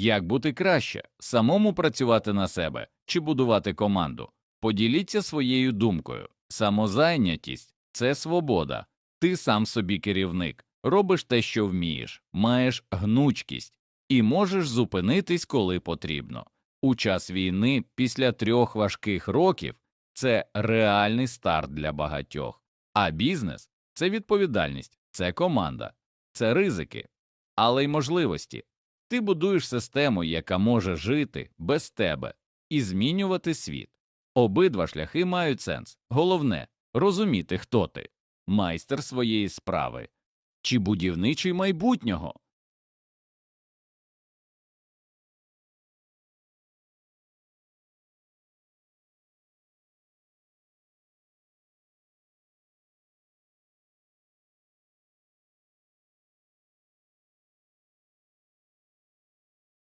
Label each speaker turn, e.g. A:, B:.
A: Як бути краще, самому працювати на себе чи будувати команду? Поділіться своєю думкою. Самозайнятість це свобода. Ти сам собі керівник, робиш те, що вмієш, маєш гнучкість і можеш зупинитись, коли потрібно. У час війни, після трьох важких років, це реальний старт для багатьох. А бізнес це відповідальність, це команда, це ризики, але й можливості. Ти будуєш систему, яка може жити без тебе і змінювати світ. Обидва шляхи мають сенс. Головне розуміти, хто ти, майстер своєї справи чи будівничий майбутнього.